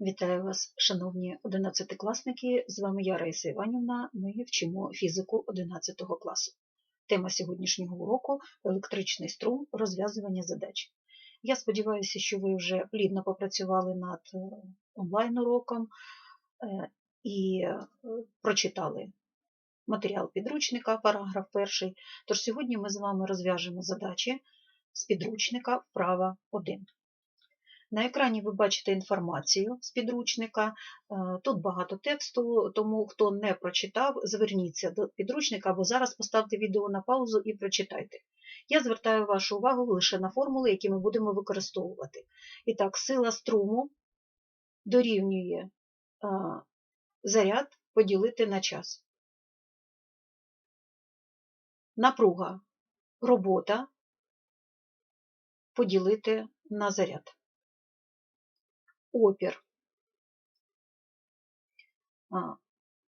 Вітаю вас, шановні одинадцятикласники. З вами я, Раїса Іванівна. Ми вчимо фізику 11 класу. Тема сьогоднішнього уроку електричний струм, розв'язування задач. Я сподіваюся, що ви вже плідно попрацювали над е, онлайн-уроком е, і е, прочитали матеріал підручника, параграф перший. Тож сьогодні ми з вами розв'яжемо задачі з підручника вправа 1. На екрані ви бачите інформацію з підручника. Е, Тут багато тексту, тому хто не прочитав, зверніться до підручника або зараз поставте відео на паузу і прочитайте. Я звертаю вашу увагу лише на формули, які ми будемо використовувати. І так, сила струму дорівнює е, заряд поділити на час. Напруга робота поділити на заряд опір,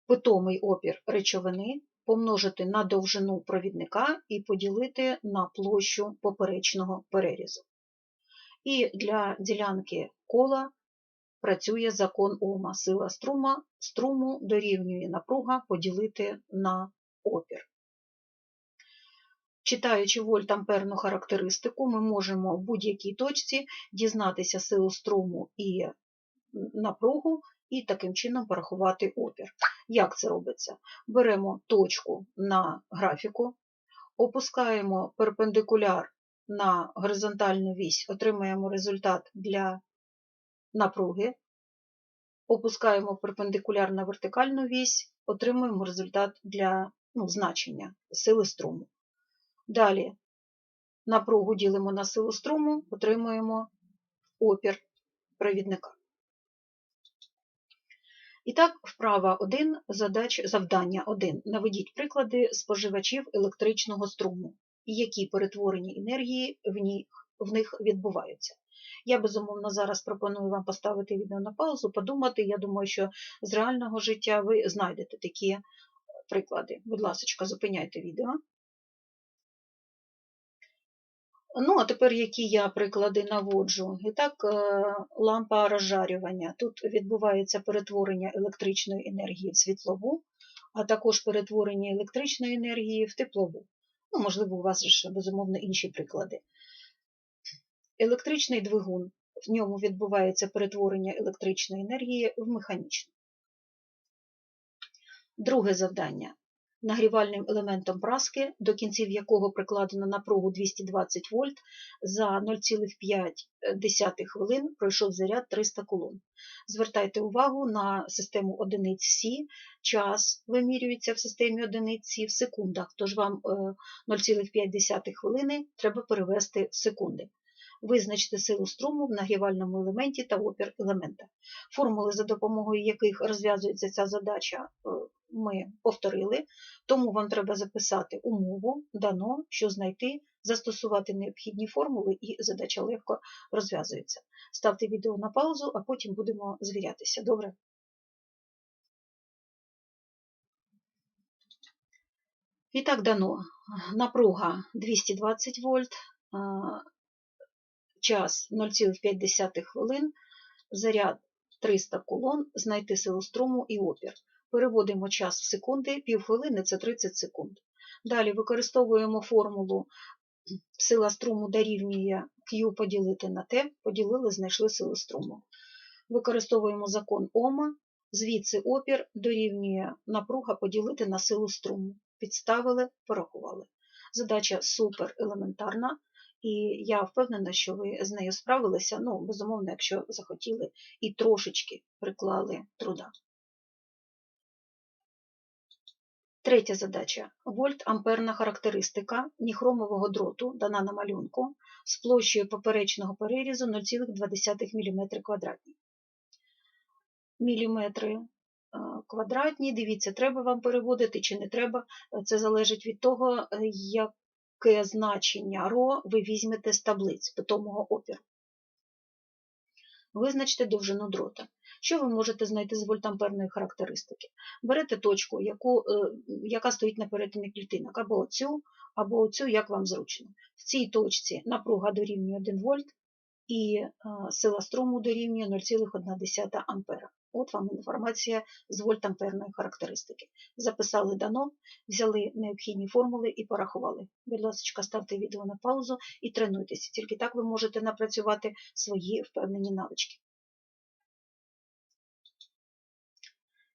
питомий опір речовини помножити на довжину провідника і поділити на площу поперечного перерізу. І для ділянки кола працює закон Ома. Сила струма, струму дорівнює напруга поділити на опір. Читаючи вольт-амперну характеристику, ми можемо в будь-якій точці дізнатися силу струму і напругу, і таким чином порахувати опір. Як це робиться? Беремо точку на графіку, опускаємо перпендикуляр на горизонтальну вісь, отримаємо результат для напруги, опускаємо перпендикуляр на вертикальну вісь, отримуємо результат для ну, значення сили струму. Далі напругу ділимо на силу струму, отримуємо опір провідника. І так, вправа 1, задач, завдання 1. Наведіть приклади споживачів електричного струму і які перетворені енергії в них, в них відбуваються. Я, безумовно, зараз пропоную вам поставити відео на паузу, подумати. Я думаю, що з реального життя ви знайдете такі приклади. Будь ласка, зупиняйте відео. Ну, а тепер які я приклади наводжу. І так, е, лампа розжарювання. Тут відбувається перетворення електричної енергії в світлову, а також перетворення електричної енергії в теплову. Ну, Можливо, у вас ж, безумовно, інші приклади. Електричний двигун. В ньому відбувається перетворення електричної енергії в механічну. Друге завдання нагрівальним елементом праски, до кінців якого прикладено напругу 220 вольт, за 0,5 хвилин пройшов заряд 300 кулон. Звертайте увагу на систему одиниць Сі, час вимірюється в системі одиниць Сі в секундах, тож вам 0,5 е, хвилини треба перевести в секунди. Визначте силу струму в нагрівальному елементі та опір елемента. Формули, за допомогою яких розв'язується ця задача, е, ми повторили, тому вам треба записати умову, дано, що знайти, застосувати необхідні формули, і задача легко розв'язується. Ставте відео на паузу, а потім будемо звірятися. Добре? І так дано. Напруга 220 вольт, час 0,5 хвилин, заряд 300 кулон, знайти силу струму і опір. Переводимо час в секунди, півхвилини це 30 секунд. Далі використовуємо формулу сила струму дорівнює Q поділити на T, поділили, знайшли силу струму. Використовуємо закон Ома, звідси опір дорівнює напруга поділити на силу струму. Підставили, порахували. Задача супер елементарна, і я впевнена, що ви з нею справилися, ну, безумовно, якщо захотіли і трошечки приклали труда. Третя задача. Вольт-амперна характеристика ніхромового дроту, дана на малюнку, з площею поперечного перерізу 0,2 мм квадратні. Міліметри е, квадратні, дивіться, треба вам переводити чи не треба. Це залежить від того, е, яке значення ро ви візьмете з таблиць питомого опіру. Визначте довжину дрота. Що ви можете знайти з вольтамперної характеристики? Берете точку, яку, е, яка стоїть на перетині клітинок, або оцю, або оцю, як вам зручно. В цій точці напруга дорівнює 1 вольт, і е, сила струму дорівнює 0,1 ампера. От вам інформація з вольтамперної характеристики. Записали дано, взяли необхідні формули і порахували. Будь ласка, ставте відео на паузу і тренуйтеся. Тільки так ви можете напрацювати свої впевнені навички.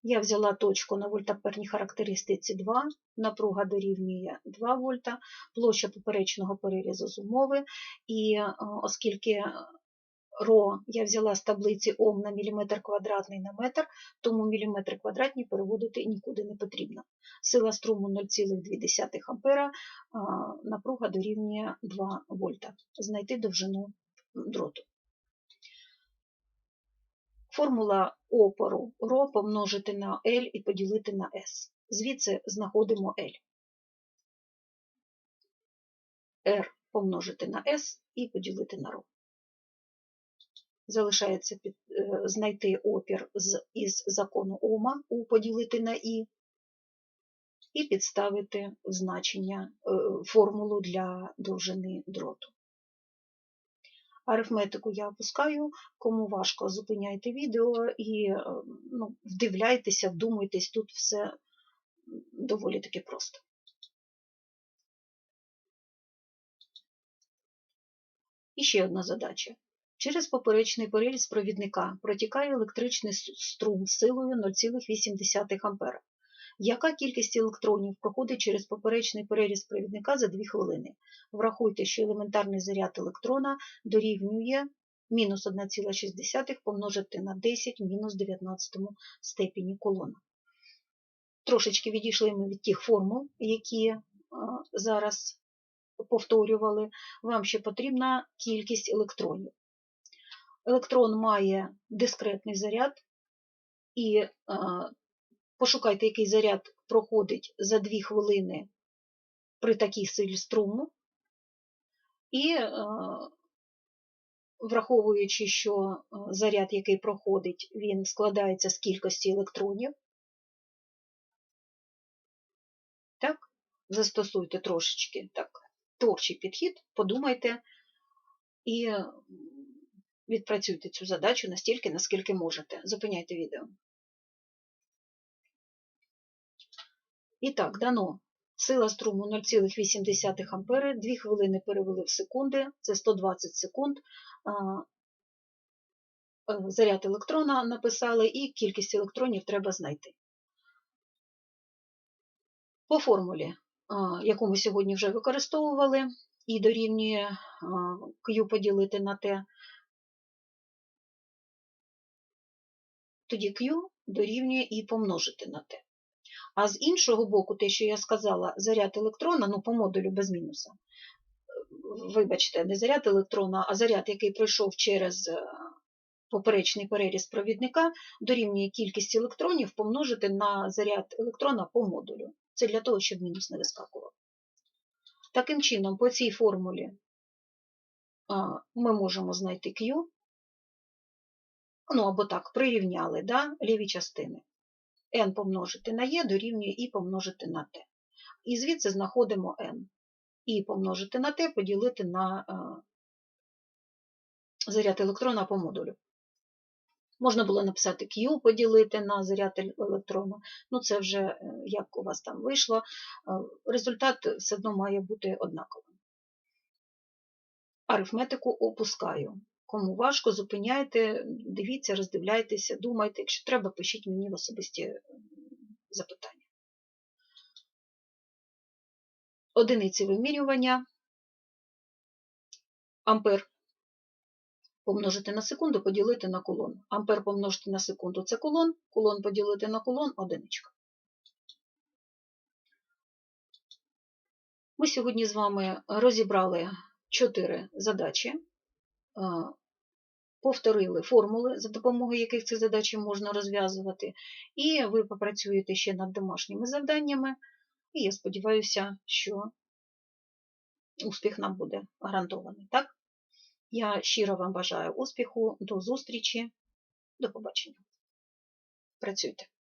Я взяла точку на вольтамперній характеристиці 2, напруга дорівнює 2 вольта, площа поперечного перерізу з умови, і е, оскільки ро я взяла з таблиці Ом на міліметр квадратний на метр, тому міліметри квадратні переводити нікуди не потрібно. Сила струму 0,2 ампера, напруга дорівнює 2 вольта. Знайти довжину дроту. Формула опору ро помножити на L і поділити на S. Звідси знаходимо L. R помножити на S і поділити на ро. Залишається під, е, знайти опір з, із закону Ома У поділити на І і підставити значення е, формулу для довжини дроту. Арифметику я опускаю, кому важко, зупиняйте відео і е, ну, вдивляйтеся, вдумуйтесь, тут все доволі таки просто. І ще одна задача. Через поперечний переріз провідника протікає електричний струм силою 0,8 А. Яка кількість електронів проходить через поперечний переріз провідника за 2 хвилини? Врахуйте, що елементарний заряд електрона дорівнює мінус 1,6 помножити на 10 мінус 19 степені колона. Трошечки відійшли ми від тих формул, які зараз повторювали. Вам ще потрібна кількість електронів. Електрон має дискретний заряд, і пошукайте, який заряд проходить за 2 хвилини при такій силі струму. І, враховуючи, що заряд, який проходить, він складається з кількості електронів, так, застосуйте трошечки так, творчий підхід, подумайте. І відпрацюйте цю задачу настільки, наскільки можете. Зупиняйте відео. І так, дано. Сила струму 0,8 А, 2 хвилини перевели в секунди, це 120 секунд. Заряд електрона написали, і кількість електронів треба знайти. По формулі, яку ми сьогодні вже використовували, і дорівнює Q поділити на T, тоді Q дорівнює і помножити на T. А з іншого боку, те, що я сказала, заряд електрона, ну, по модулю без мінуса, вибачте, не заряд електрона, а заряд, який пройшов через е, поперечний переріз провідника, дорівнює кількість електронів помножити на заряд електрона по модулю. Це для того, щоб мінус не вискакував. Таким чином, по цій формулі ми можемо знайти Q, ну або так, прирівняли да, ліві частини. n помножити на e дорівнює і помножити на t. І звідси знаходимо n. І помножити на t поділити на е, заряд електрона по модулю. Можна було написати Q поділити на заряд електрона, ну це вже е, як у вас там вийшло. Результат все одно має бути однаковим. Арифметику опускаю. Кому важко, зупиняйте, дивіться, роздивляйтеся, думайте. Якщо треба, пишіть мені в особисті запитання. Одиниці вимірювання. Ампер помножити на секунду, поділити на кулон. Ампер помножити на секунду це кулон, кулон поділити на кулон одиничка. Ми сьогодні з вами розібрали чотири задачі повторили формули, за допомогою яких ці задачі можна розв'язувати, і ви попрацюєте ще над домашніми завданнями, і я сподіваюся, що успіх нам буде гарантований. Так? Я щиро вам бажаю успіху, до зустрічі, до побачення. Працюйте!